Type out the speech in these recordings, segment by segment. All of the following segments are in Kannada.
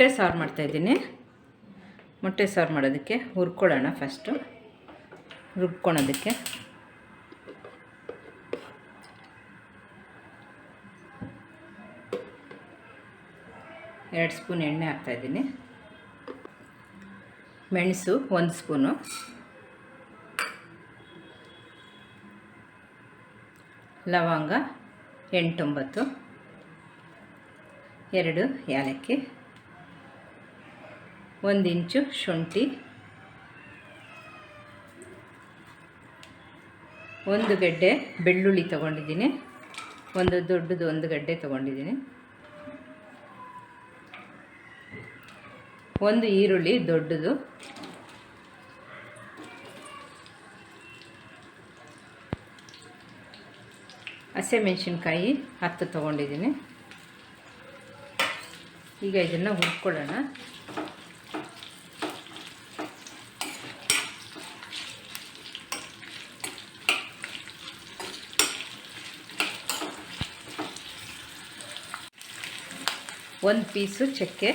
ಮೊಟ್ಟೆ ಸಾರು ಮಾಡ್ತಾಯಿದ್ದೀನಿ ಮೊಟ್ಟೆ ಸಾರು ಮಾಡೋದಕ್ಕೆ ಹುರ್ಕೊಳ್ಳೋಣ ಫಸ್ಟು ರುಬ್ಕೊಳೋದಕ್ಕೆ ಎರಡು ಸ್ಪೂನ್ ಎಣ್ಣೆ ಹಾಕ್ತಾಯಿದ್ದೀನಿ ಮೆಣಸು ಒಂದು ಸ್ಪೂನು. ಲವಂಗ ಎಂಟೊಂಬತ್ತು. ಎರಡು ಏಲಕ್ಕಿ ಒಂದು ಇಂಚು ಶುಂಠಿ, ಒಂದು ಗಡ್ಡೆ ಬೆಳ್ಳುಳ್ಳಿ ತೊಗೊಂಡಿದ್ದೀನಿ. ಒಂದು ದೊಡ್ಡದು ಒಂದು ಗಡ್ಡೆ ತೊಗೊಂಡಿದ್ದೀನಿ. ಒಂದು ಈರುಳ್ಳಿ ದೊಡ್ಡದು. ಹಸಿಮೆಣಸಿನ್ಕಾಯಿ ಹತ್ತು ತೊಗೊಂಡಿದ್ದೀನಿ. ಈಗ ಇದನ್ನು ಹುರ್ಕೊಳ್ಳೋಣ. ಒಂದು ಪೀಸು ಚಕ್ಕೆ.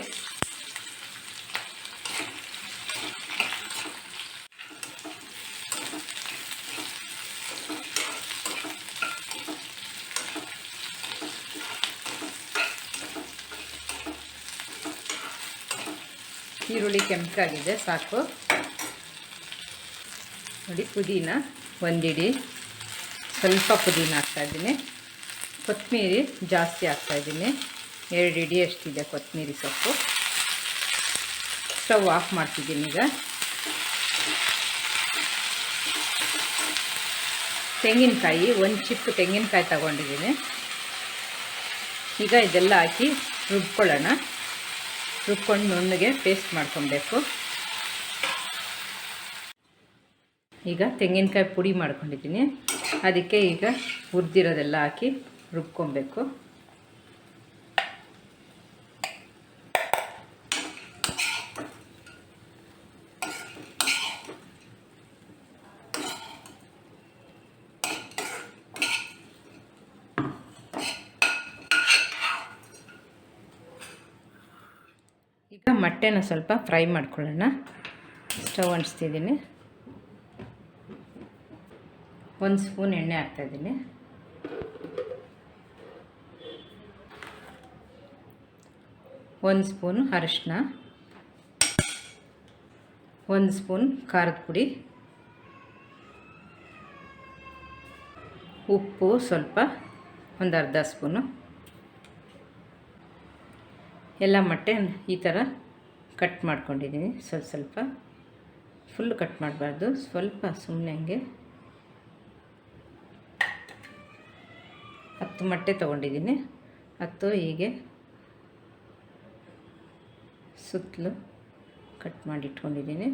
ಈರುಳ್ಳಿ ಕೆಂಪಾಗಿದೆ, ಸಾಕು. ನೋಡಿ, ಪುದೀನ ಒಂದಿಡಿ. ಸ್ವಲ್ಪ ಪುದೀನ ಹಾಕ್ತಾಯಿದ್ದೀನಿ ಕೊತ್ತಂಬರಿ ಜಾಸ್ತಿ ಹಾಕ್ತಾಯಿದ್ದೀನಿ ಎರಡು ಇಡಿ ಅಷ್ಟಿದೆ ಕೊತ್ತಂಬರಿ ಸೊಪ್ಪು. ಸ್ಟವ್ ಆಫ್ ಮಾಡ್ತಿದ್ದೀನಿ ಈಗ. ತೆಂಗಿನಕಾಯಿ, ಒಂದು ಚಿಪ್ಪು ತೆಂಗಿನಕಾಯಿ ತಗೊಂಡಿದ್ದೀನಿ. ಈಗ ಇದೆಲ್ಲ ಹಾಕಿ ರುಬ್ಕೊಳ್ಳೋಣ. ರುಬ್ಕೊಂಡು ನುಣ್ಣಗೆ ಪೇಸ್ಟ್ ಮಾಡ್ಕೊಬೇಕು. ಈಗ ತೆಂಗಿನಕಾಯಿ ಪುಡಿ ಮಾಡ್ಕೊಂಡಿದ್ದೀನಿ. ಅದಕ್ಕೆ ಈಗ ಹುರಿದಿರೋದೆಲ್ಲ ಹಾಕಿ ರುಬ್ಕೊಬೇಕು. ಈಗ ಮೊಟ್ಟೆನ ಸ್ವಲ್ಪ ಫ್ರೈ ಮಾಡ್ಕೊಳ್ಳೋಣ. ಸ್ಟವ್ ಅಂಟಿಸ್ತಿದ್ದೀನಿ. ಒಂದು ಸ್ಪೂನ್ ಎಣ್ಣೆ ಹಾಕ್ತಾಯಿದ್ದೀನಿ. ಒಂದು ಸ್ಪೂನ್ ಅರಿಶಿನ. ಒಂದು ಸ್ಪೂನ್ ಖಾರದ ಪುಡಿ. ಉಪ್ಪು ಸ್ವಲ್ಪ ಒಂದು ಅರ್ಧ ಸ್ಪೂನು. ಎಲ್ಲ ಮೊಟ್ಟೆ ಈ ಥರ ಕಟ್ ಮಾಡ್ಕೊಂಡಿದ್ದೀನಿ ಸ್ವಲ್ಪ ಸ್ವಲ್ಪ. ಫುಲ್ ಕಟ್ ಮಾಡಬಾರ್ದು. ಸ್ವಲ್ಪ ಸುಮ್ಮನೆ ಹಂಗೆ. ಹತ್ತು ಮೊಟ್ಟೆ ತೊಗೊಂಡಿದ್ದೀನಿ. ಹತ್ತು ಹೀಗೆ ಸುತ್ತಲೂ ಕಟ್ ಮಾಡಿ ಇಟ್ಕೊಂಡಿದ್ದೀನಿ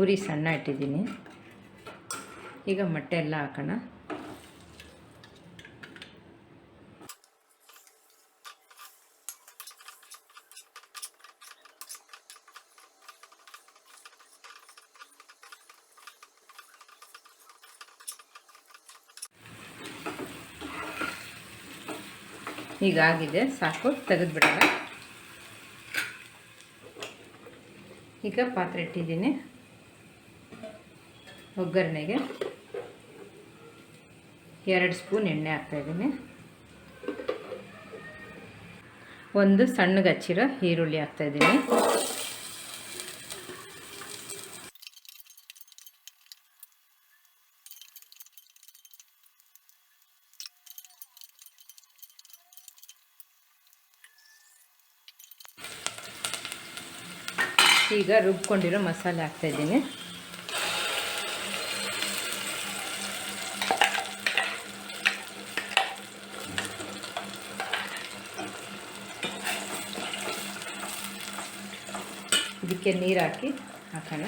ಉರಿ ಸಣ್ಣ ಇಟ್ಟಿದ್ದೀನಿ. ಈಗ ಮೊಟ್ಟೆ ಎಲ್ಲ ಹಾಕೋಣ. ಈಗಾಗಿದೆ ಸಾಕು ತೆಗೆದುಬಿಡೋಣ. ಈಗ ಪಾತ್ರೆ ಇಟ್ಟಿದ್ದೀನಿ. ಒಗ್ಗರಣೆಗೆ ಎರಡು ಸ್ಪೂನ್ ಎಣ್ಣೆ ಹಾಕ್ತಾಯಿದ್ದೀನಿ ಒಂದು ಸಣ್ಣಗೆ ಹಚ್ಚಿರೋ ಈರುಳ್ಳಿ ಹಾಕ್ತಾಯಿದ್ದೀನಿ ಈಗ ರುಬ್ಕೊಂಡಿರೋ ಮಸಾಲೆ ಹಾಕ್ತಾಯಿದ್ದೀನಿ ಇದಕ್ಕೆ ನೀರು ಹಾಕಿ ಹಾಕೋಣ.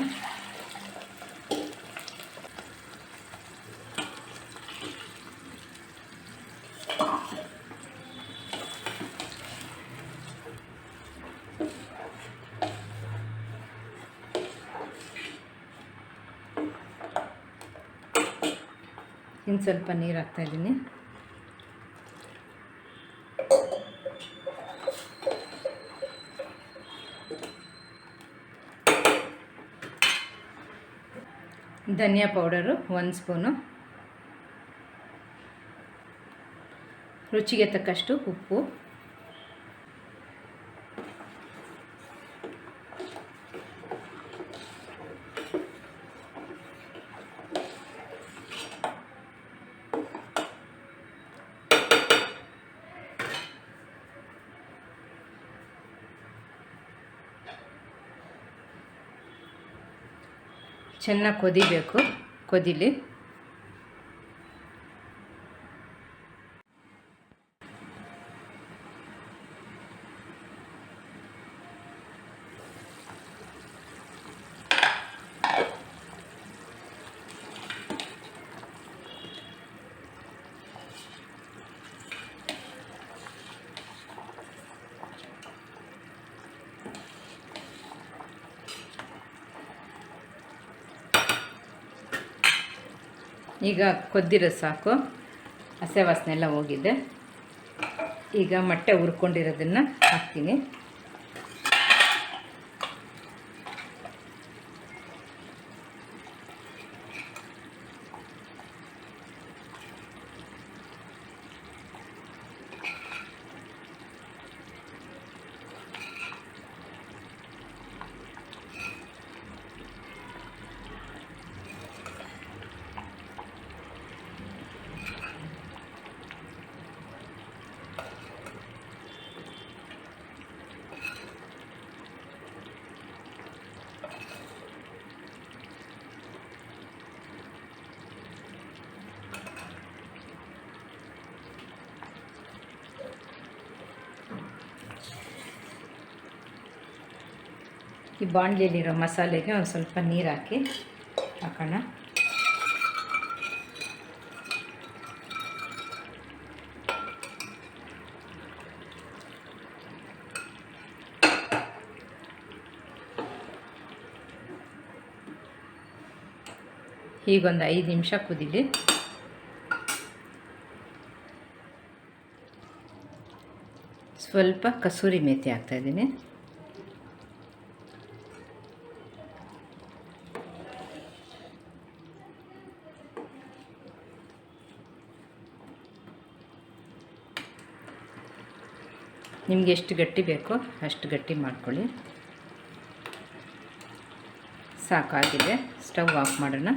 ಇನ್ನು ಸ್ವಲ್ಪ ನೀರು ಹಾಕ್ತಾಯಿದ್ದೀನಿ ಧನಿಯಾ ಪೌಡರು ಒಂದು ಸ್ಪೂನು. ರುಚಿಗೆ ತಕ್ಕಷ್ಟು ಉಪ್ಪು. ಚೆನ್ನಾಗಿ ಕೊದಿಬೇಕು. ಕೊದಿಲಿ. ಈಗ ಕೊದ್ದಿರೋ ಸಾಕು. ಹಸೆ ವಾಸನೆ ಎಲ್ಲ ಹೋಗಿದೆ. ಈಗ ಮೊಟ್ಟೆ ಹುರ್ಕೊಂಡಿರೋದನ್ನು ಹಾಕ್ತೀನಿ. ಈ ಬಾಣಲಿಯಲ್ಲಿರೋ ಮಸಾಲೆಗೆ ಒಂದು ಸ್ವಲ್ಪ ನೀರು ಹಾಕಿ ಹಾಕೋಣ. ಹೀಗೊಂದು ಐದು ನಿಮಿಷ ಕುದೀಲಿ. ಸ್ವಲ್ಪ ಕಸೂರಿ ಮೇಥಿ ಹಾಕ್ತಾಯಿದ್ದೀನಿ ನಿಮ್ಗೆ ಎಷ್ಟು ಗಟ್ಟಿ ಬೇಕೋ ಅಷ್ಟು ಗಟ್ಟಿ ಮಾಡ್ಕೊಳ್ಳಿ. ಸಾಕಾಗಿದೆ. ಸ್ಟವ್ ಆಫ್ ಮಾಡೋಣ.